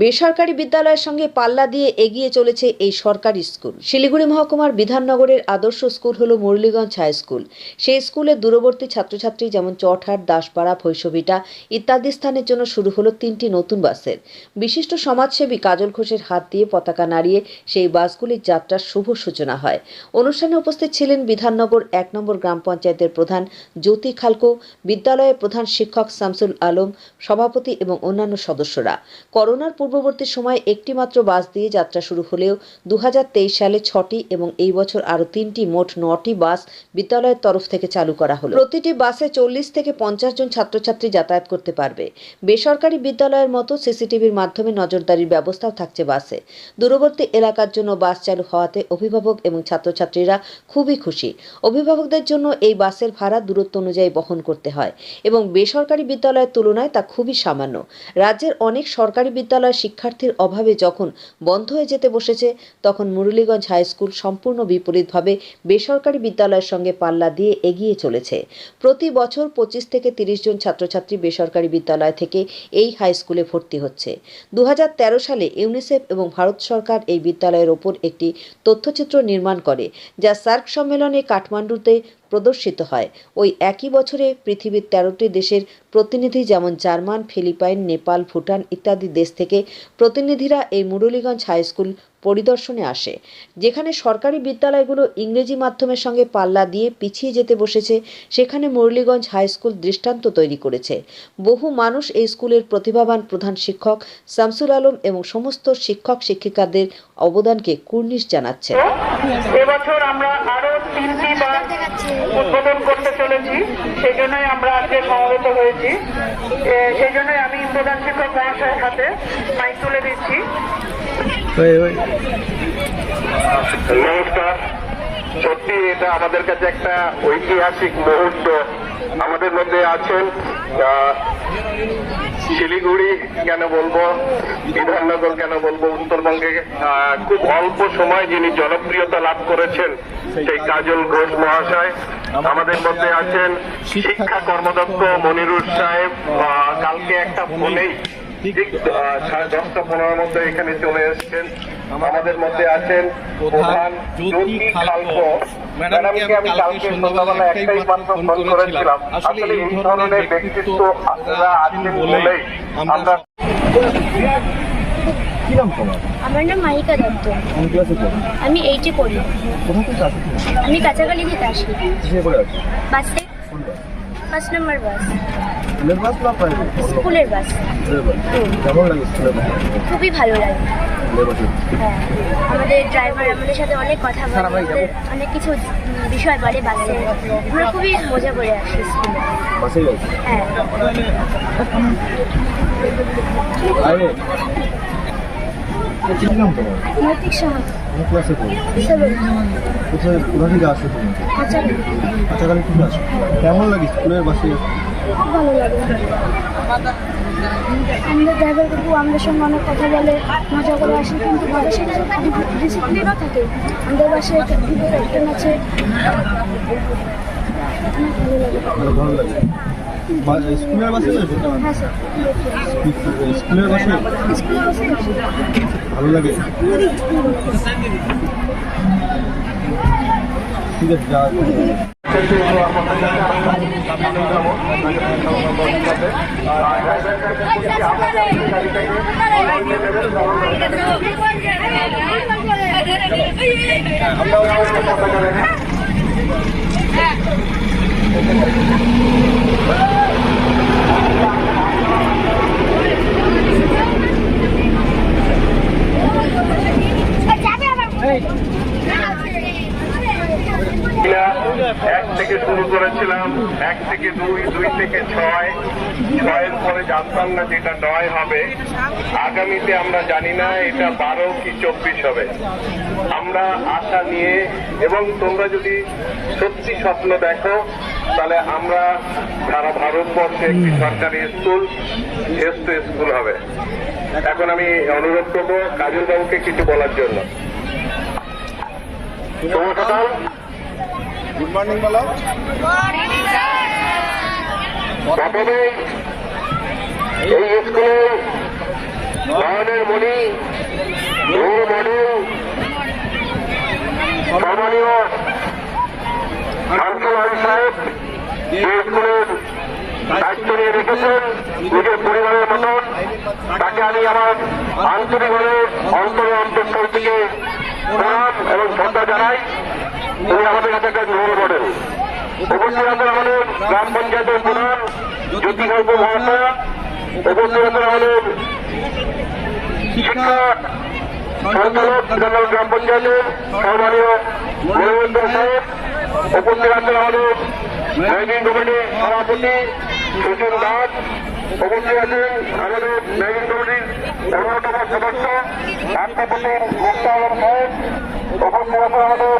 বেসরকারি বিদ্যালয়ের সঙ্গে পাল্লা দিয়ে এগিয়ে চলেছে এই সরকারি স্কুল। শিলিগুড়ি মহকুমার বিধাননগরের আদর্শ স্কুল হলো মুরলীগঞ্জ হাই স্কুল। সেই স্কুলের দূরবর্তী ছাত্রছাত্রী যেমন চটহাট, দাসপাড়া, ভৈশভিটা ইত্যাদি স্থানের জন্য শুরু হলো তিনটি নতুন বাসের। বিশিষ্ট সমাজসেবী কাজল ঘোষের হাত দিয়ে পতাকা নাড়িয়ে সেই বাসগুলির যাত্রার শুভ সূচনা হয়। অনুষ্ঠানে উপস্থিত ছিলেন বিধাননগর এক নম্বর গ্রাম পঞ্চায়েতের প্রধান জ্যোতি খালকো, বিদ্যালয়ের প্রধান শিক্ষক শামসুল আলম, সভাপতি এবং অন্যান্য সদস্যরা। করোনার পূর্ববর্তী সময়ে একটিমাত্র বাস দিয়ে যাত্রা শুরু হলেও দু হাজার তেইশ সালে ছটি এবং এই বছর আরও তিনটি মোট নটি বাস বিদ্যালয়ের তরফ থেকে চালু করা হলো। প্রতিটি বাসে চল্লিশ থেকে পঞ্চাশ জন ছাত্রছাত্রী যাতায়াত করতে পারবে। বেসরকারি বিদ্যালয়ের মতো সিসিটিভির মাধ্যমে নজরদারির ব্যবস্থাও থাকছে বাসে। দূরবর্তী এলাকার জন্য বাস চালু হওয়াতে অভিভাবক এবং ছাত্রছাত্রীরা খুবই খুশি। অভিভাবকদের জন্য এই বাসের ভাড়া দূরত্ব অনুযায়ী বহন করতে হয় এবং বেসরকারি বিদ্যালয়ের তুলনায় তা খুবই সামান্য। রাজ্যের অনেক সরকারি বিদ্যালয় শিক্ষার্থীর অভাবে যখন বন্ধ হয়ে যেতে বসেছে, তখন মুরলীগঞ্জ হাই স্কুল সম্পূর্ণ বিপরীতভাবে বেসরকারি বিদ্যালয়ের সঙ্গে পাল্লা দিয়ে এগিয়ে চলেছে। প্রতি বছর পঁচিশ থেকে তিরিশ জন ছাত্রছাত্রী বেসরকারি বিদ্যালয় থেকে এই হাই স্কুলে ভর্তি হচ্ছে। দু হাজার তেরো সালে ইউনিসেফ এবং ভারত সরকার এই বিদ্যালয়ের ওপর একটি তথ্যচিত্র নির্মাণ করে, যা সার্ক সম্মেলনে কাঠমান্ডুতে প্রদর্শিত হয়। ওই একই বছরে পৃথিবীর তেরোটি দেশের প্রতিনিধি যেমন জার্মান, ফিলিপাইন, নেপাল, ভুটান ইত্যাদি দেশ থেকে প্রতিনিধিরা এই মুরলীগঞ্জ হাই স্কুল পরিদর্শনে আসে। যেখানে সরকারি বিদ্যালয়গুলো ইংরেজি মাধ্যমের সঙ্গে পাল্লা দিয়ে পিছিয়ে যেতে বসেছে, সেখানে মুরলীগঞ্জ হাই স্কুল দৃষ্টান্ত তৈরি করেছে। বহু মানুষ এই স্কুলের প্রতিভাবান প্রধান শিক্ষক শামসুল আলম এবং সমস্ত শিক্ষক শিক্ষিকাদের অবদানকে কুর্নিশ জানাচ্ছেন। এবছর আমরা আরও তিনটি উদ্বোধন করতে চলেছি সেই জন্যই আমরা আজকে সমবেত হয়েছি। সেই জন্যই আমি প্রধান শিক্ষক মহাশয়ের হাতে মাইক তুলে দিচ্ছি। নমস্কার। সত্যি এটা আমাদের কাছে একটা ঐতিহাসিক মুহূর্ত। আমাদের মধ্যে আছেন শিলিগুড়ি কেন বলব? বিধাননগর কেন বলব? উত্তরবঙ্গে খুব অল্প সময় যিনি জনপ্রিয়তা লাভ করেছেন সেই কাজল ঘোষ মহাশয় আমাদের মধ্যে আছেন। শিক্ষা কর্মদক্ষ মনিরুর সাহেব কালকে একটা ফোনেই ঠিক দশটা, পনেরোর মধ্যে এখানে চলে এসেছেন। আমাদের মধ্যে আছেন প্রধান জ্যোতি খালকো। ম্যাডামকে আমি কালকে সন্ধ্যাবেলা একটাই মাত্র ফোন করেছিলাম। আসলে এই ধরনের ব্যক্তিত্ব আপনারা আছেন বলেই আমরা কি নাম তোমার? আমার নাম মাহিকা দত্ত। কোন ক্লাসে পড়ো? আমি এইটে পড়ি। কোথা থেকে আসো আমি থেকে আসি। কিসে করে আছো? বাসে কোন বাস? ফার্স্ট নাম্বার বাস। স্কুলের বাস না প্রাইভেট স্কুলের বাস কেমন লাগে স্কুলের বাস খুবই ভালো লাগে। হ্যাঁ। আমাদের ড্রাইভার আমাদের সাথে অনেক কথা বলে আমাদের অনেক কিছু বিষয় বলে বাসে আমরা খুবই মজা করে আসি স্কুলে। বাসে হ্যাঁ। আরে কি নাম তোমার? নৈতিক সমাজ কোন ক্লাসে পড়ো? কোথায় কোথা থেকে আসো তুমি? কাছাকাছি কাছাকাছি থেকে আসো কেমন লাগে স্কুলের বাসে খুব ভালো লাগে আমাদের ড্রাইভার কাকু আমাদের সঙ্গে অনেক কথা বলে মজা করে আসি কিন্তু ডিসিপ্লিনও থাকে আমাদের ক্যাপ্টেন আছে ভালো লাগে। ভালো লাগে ঠিক আছে যা থেকে শুরু করেছিলাম, এক থেকে দুই দুই থেকে ছয়। ছয়ের পরে জানতাম না যেটা নয় হবে। আগামীতে আমরা জানি না এটা বারো কি চব্বিশ হবে। আমরা আশা নিয়ে এবং তোমরা যদি সত্যি স্বপ্ন দেখো, তাহলে আমরা সারা ভারতবর্ষে একটি সরকারি স্কুল, শ্রেষ্ঠ স্কুল হবে। এখন আমি অনুরোধ করব কাজল বাবুকে কিছু বলার জন্য। সকাল। গুড মর্নিং বলো এই মণি সাহেব পরিবারের তাকে আমি আমার আন্তরিকভাবে অন্তরে অন্তঃস্থল থেকে প্রণাম এবং শ্রদ্ধা জানাই। তিনি আমাদের কাছে একটা রোল মডেল উপস্থিত আছেন আমাদের গ্রাম পঞ্চায়েতের প্রধান জ্যোতিকল্প মহাশয়। উপস্থিত আছেন আমাদের শিক্ষা সঞ্চালক জেনারেল গ্রাম পঞ্চায়েতের সম্মানীয় মনোরঞ্জন সাহেব। উপস্থিত আছেন আমাদের ম্যানেজিং কমিটির সভাপতি সুশীল দাস। উপস্থিত আছেন আমাদের ম্যানেজিং কমিটির অন্যতম সদস্য, রাষ্ট্রপতি মুক্তা সাহেব। উপস্থিত আছেন আমাদের